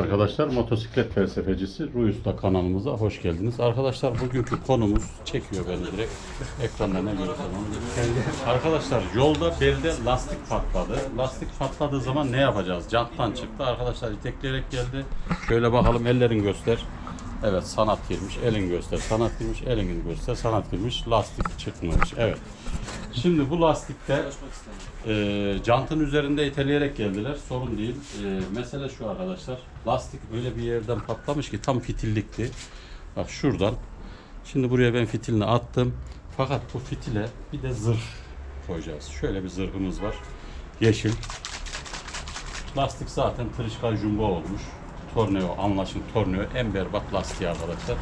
arkadaşlar. Motosiklet felsefecisi Ruy kanalımıza hoş geldiniz. Arkadaşlar bugünkü konumuz çekiyor beni direkt. Ekranda ne onu Arkadaşlar yolda belde lastik patladı. Lastik patladığı zaman ne yapacağız? Janttan çıktı. Arkadaşlar itekleyerek geldi. Şöyle bakalım ellerin göster. Evet sanat girmiş. Elin göster. Sanat girmiş. Elin göster. Sanat girmiş. Lastik çıkmış. Evet. Şimdi bu lastikte e, jantın üzerinde iteleyerek geldiler. Sorun değil. E, mesele şu arkadaşlar. Lastik öyle bir yerden patlamış ki tam fitillikti. Bak şuradan. Şimdi buraya ben fitilini attım. Fakat bu fitile bir de zırh koyacağız. Şöyle bir zırhımız var. Yeşil. Lastik zaten tırışka jumbo olmuş. Torneo, anlaşın torneo en berbat lastiği arkadaşlar.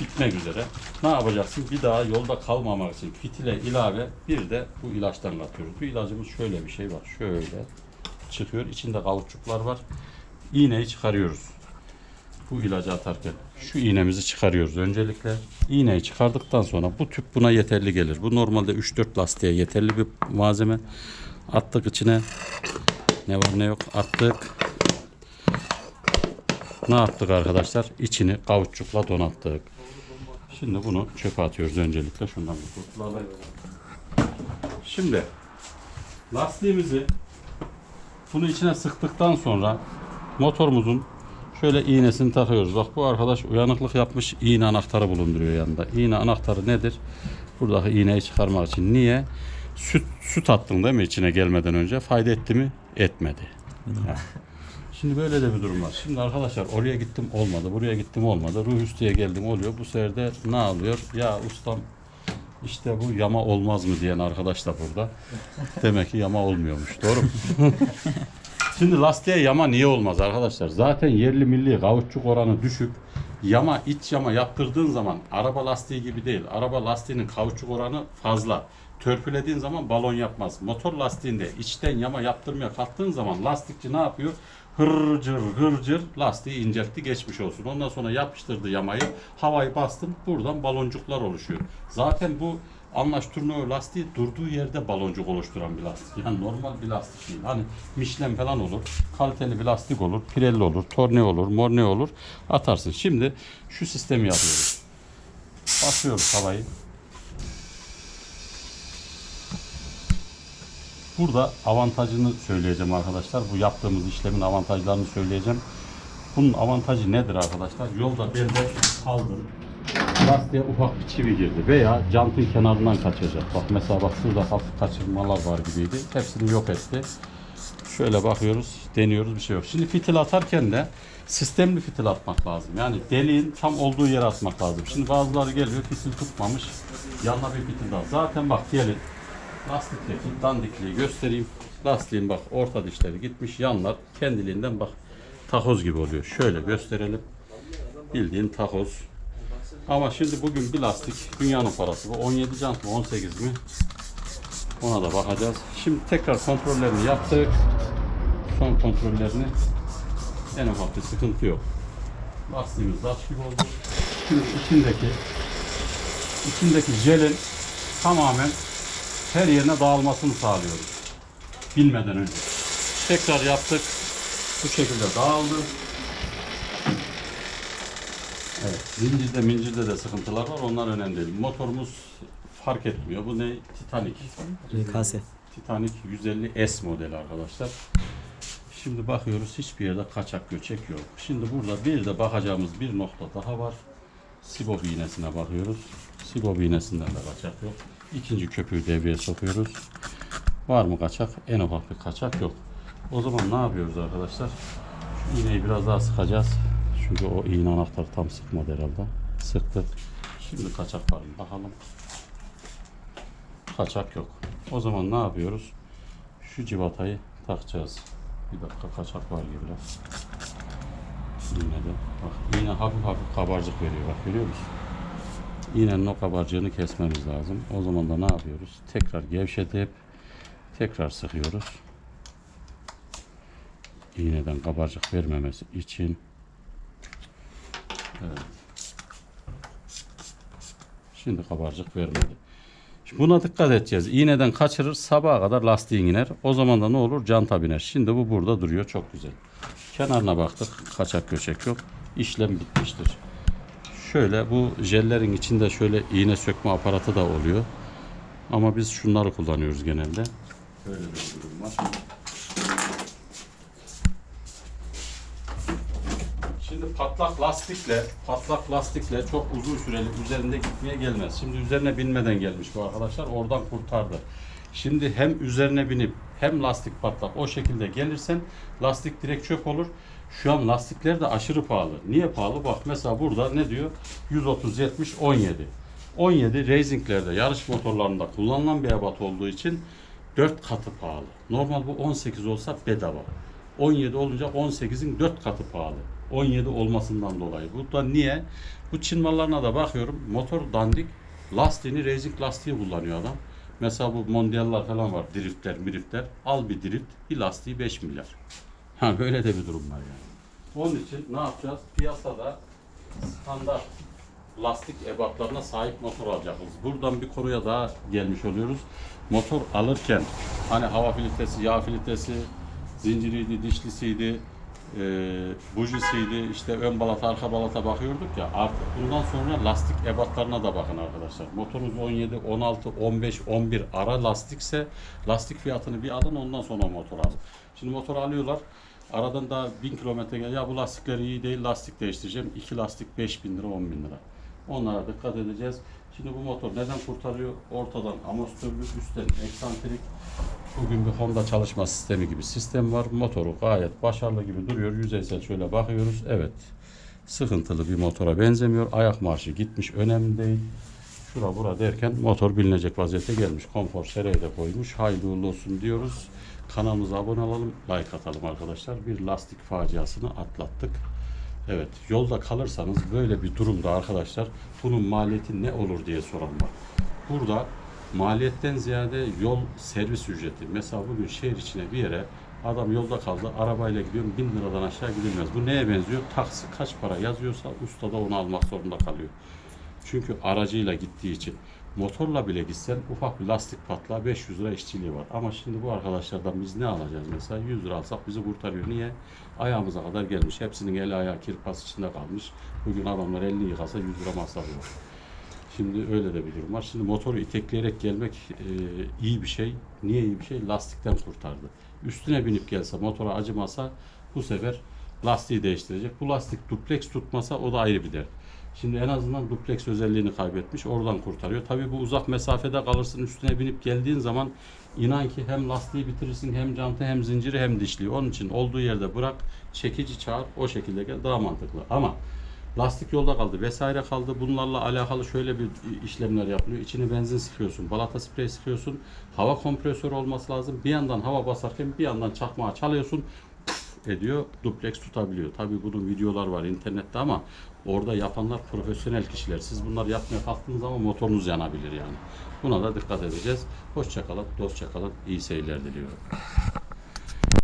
Bitmek üzere. Ne yapacaksın? Bir daha yolda kalmamak için fitile ilave bir de bu ilaçtan katıyoruz. Bu ilacımız şöyle bir şey var. Şöyle çıkıyor. İçinde kauçuklar var. İğneyi çıkarıyoruz. Bu ilacı atarken şu iğnemizi çıkarıyoruz öncelikle. İğneyi çıkardıktan sonra bu tüp buna yeterli gelir. Bu normalde 3-4 lastiğe yeterli bir malzeme. Attık içine. Ne var ne yok attık. Ne yaptık arkadaşlar? İçini kauçukla donattık. Şimdi bunu çöpe atıyoruz öncelikle. Şundan bir kurtulalım. Şimdi lastiğimizi bunu içine sıktıktan sonra motorumuzun şöyle iğnesini takıyoruz. Bak bu arkadaş uyanıklık yapmış iğne anahtarı bulunduruyor yanında. İğne anahtarı nedir? Buradaki iğneyi çıkarmak için. Niye? Süt, süt attın değil mi içine gelmeden önce? Fayda etti mi? Etmedi. Şimdi böyle de bir durum var. Şimdi arkadaşlar oraya gittim olmadı, buraya gittim olmadı. Ruh üstüye geldim oluyor. Bu sefer de ne alıyor? Ya ustam işte bu yama olmaz mı diyen arkadaş da burada. Demek ki yama olmuyormuş. Doğru mu? Şimdi lastiğe yama niye olmaz arkadaşlar? Zaten yerli milli kauçuk oranı düşük. Yama iç yama yaptırdığın zaman araba lastiği gibi değil. Araba lastiğinin kauçuk oranı fazla. Törpülediğin zaman balon yapmaz. Motor lastiğinde içten yama yaptırmaya kalktığın zaman lastikçi ne yapıyor? Hırcır hırcır lastiği inceltti geçmiş olsun. Ondan sonra yapıştırdı yamayı. Havayı bastın buradan baloncuklar oluşuyor. Zaten bu Anlaş turnuva lastiği durduğu yerde baloncuk oluşturan bir lastik. Yani normal bir lastik değil. Hani Michelin falan olur, kaliteli bir lastik olur, Pirelli olur, Torne olur, Morne olur. Atarsın. Şimdi şu sistemi yapıyoruz. Basıyoruz havayı. Burada avantajını söyleyeceğim arkadaşlar. Bu yaptığımız işlemin avantajlarını söyleyeceğim. Bunun avantajı nedir arkadaşlar? Yolda belde kaldır. Lastiğe ufak bir çivi girdi veya jantın kenarından kaçacak. Bak mesela bak şurada hafif kaçırmalar var gibiydi. Hepsini yok etti. Şöyle bakıyoruz, deniyoruz bir şey yok. Şimdi fitil atarken de sistemli fitil atmak lazım. Yani deliğin tam olduğu yere atmak lazım. Şimdi bazıları geliyor fitil tutmamış. Yanına bir fitil daha. Zaten bak gelin lastikteki dandikliği göstereyim. Lastiğin bak orta dişleri gitmiş. Yanlar kendiliğinden bak takoz gibi oluyor. Şöyle gösterelim. Bildiğin takoz. Ama şimdi bugün bir lastik dünyanın parası bu. 17 jant mı 18 mi? Ona da bakacağız. Şimdi tekrar kontrollerini yaptık. Son kontrollerini en ufak bir sıkıntı yok. Lastiğimiz laç gibi oldu. Şimdi içindeki içindeki jelin tamamen her yerine dağılmasını sağlıyoruz. Bilmeden önce. Tekrar yaptık. Bu şekilde dağıldı. Evet, zincirde mincirde de sıkıntılar var. Onlar önemli değil. Motorumuz fark etmiyor. Bu ne? Titanic. RKS. Titanic 150 S modeli arkadaşlar. Şimdi bakıyoruz hiçbir yerde kaçak göçek yok. Şimdi burada bir de bakacağımız bir nokta daha var. Sibop iğnesine bakıyoruz. Sibop iğnesinden de kaçak yok. İkinci köpüğü devreye sokuyoruz. Var mı kaçak? En ufak bir kaçak yok. O zaman ne yapıyoruz arkadaşlar? Şu iğneyi biraz daha sıkacağız. Çünkü o iğne anahtarı tam sıkmadı herhalde. Sıktık. Şimdi kaçak var mı? Bakalım. Kaçak yok. O zaman ne yapıyoruz? Şu civatayı takacağız. Bir dakika kaçak var gibi. İğnede. Bak iğne hafif hafif kabarcık veriyor. Bak görüyor musun? İğnenin o kesmemiz lazım. O zaman da ne yapıyoruz? Tekrar gevşetip tekrar sıkıyoruz. İğneden kabarcık vermemesi için. Evet. Şimdi kabarcık vermedi. Şimdi Buna dikkat edeceğiz. İğneden kaçırır sabaha kadar lastiğin iner. O zaman da ne olur? Canta biner. Şimdi bu burada duruyor. Çok güzel. Kenarına baktık. Kaçak göçek yok. İşlem bitmiştir. Şöyle bu jellerin içinde şöyle iğne sökme aparatı da oluyor. Ama biz şunları kullanıyoruz genelde. Böyle bir durum var. Şimdi patlak lastikle, patlak lastikle çok uzun süreli üzerinde gitmeye gelmez. Şimdi üzerine binmeden gelmiş bu arkadaşlar. Oradan kurtardı. Şimdi hem üzerine binip hem lastik patlak o şekilde gelirsen lastik direkt çöp olur. Şu an lastikler de aşırı pahalı. Niye pahalı? Bak mesela burada ne diyor? 130 70 17. 17 racinglerde yarış motorlarında kullanılan bir ebat olduğu için 4 katı pahalı. Normal bu 18 olsa bedava. 17 olunca 18'in 4 katı pahalı. 17 olmasından dolayı. Bu da niye? Bu Çin mallarına da bakıyorum. Motor dandik. Lastiğini racing lastiği kullanıyor adam. Mesela bu mondiallar falan var. Driftler, miriftler. Al bir drift, bir lastiği 5 milyar. Ha böyle de bir durum var yani. Onun için ne yapacağız? Piyasada standart lastik ebatlarına sahip motor alacağız. Buradan bir konuya daha gelmiş oluyoruz. Motor alırken hani hava filtresi, yağ filtresi, zinciriydi, dişlisiydi, e, bujisiydi, işte ön balata, arka balata bakıyorduk ya artık bundan sonra lastik ebatlarına da bakın arkadaşlar. Motorunuz 17, 16, 15, 11 ara lastikse lastik fiyatını bir alın ondan sonra motor alın. Şimdi motor alıyorlar. Aradan daha 1000 kilometre gel. Ya bu lastikler iyi değil lastik değiştireceğim. 2 lastik 5000 lira 10 bin lira. Onlara dikkat edeceğiz. Şimdi bu motor neden kurtarıyor? Ortadan amortisörlü, üstten eksantrik. Bugün bir Honda çalışma sistemi gibi sistem var. Motoru gayet başarılı gibi duruyor. Yüzeysel şöyle bakıyoruz. Evet. Sıkıntılı bir motora benzemiyor. Ayak marşı gitmiş. Önemli değil. Şura bura derken motor bilinecek vaziyete gelmiş. Konfor sereyi de koymuş. Hayırlı uğurlu olsun diyoruz. Kanalımıza abone olalım. Like atalım arkadaşlar. Bir lastik faciasını atlattık. Evet, yolda kalırsanız böyle bir durumda arkadaşlar bunun maliyeti ne olur diye soran var. Burada maliyetten ziyade yol servis ücreti. Mesela bugün şehir içine bir yere adam yolda kaldı, arabayla gidiyorum 1000 liradan aşağı gidilmez. Bu neye benziyor? Taksi kaç para yazıyorsa usta da onu almak zorunda kalıyor. Çünkü aracıyla gittiği için. Motorla bile gitsen ufak bir lastik patla 500 lira işçiliği var. Ama şimdi bu arkadaşlardan biz ne alacağız mesela? 100 lira alsak bizi kurtarıyor. Niye? Ayağımıza kadar gelmiş. Hepsinin eli ayağı kirpas içinde kalmış. Bugün adamlar 50 yıkasa 100 lira masrafı var. Şimdi öyle de bir durum var. Şimdi motoru itekleyerek gelmek e, iyi bir şey. Niye iyi bir şey? Lastikten kurtardı. Üstüne binip gelse, motora acımasa bu sefer lastiği değiştirecek. Bu lastik duplex tutmasa o da ayrı bir dert. Şimdi en azından duplex özelliğini kaybetmiş. Oradan kurtarıyor. Tabii bu uzak mesafede kalırsın üstüne binip geldiğin zaman inan ki hem lastiği bitirirsin hem jantı hem zinciri hem dişliği. Onun için olduğu yerde bırak çekici çağır o şekilde gel daha mantıklı. Ama lastik yolda kaldı vesaire kaldı. Bunlarla alakalı şöyle bir işlemler yapılıyor. İçine benzin sıkıyorsun, balata sprey sıkıyorsun. Hava kompresörü olması lazım. Bir yandan hava basarken bir yandan çakmağı çalıyorsun ediyor. Duplex tutabiliyor. Tabii bunun videolar var internette ama orada yapanlar profesyonel kişiler. Siz bunları yapmaya kalktığınız zaman motorunuz yanabilir yani. Buna da dikkat edeceğiz. Hoşçakalın, dostça kalın, iyi seyirler diliyorum.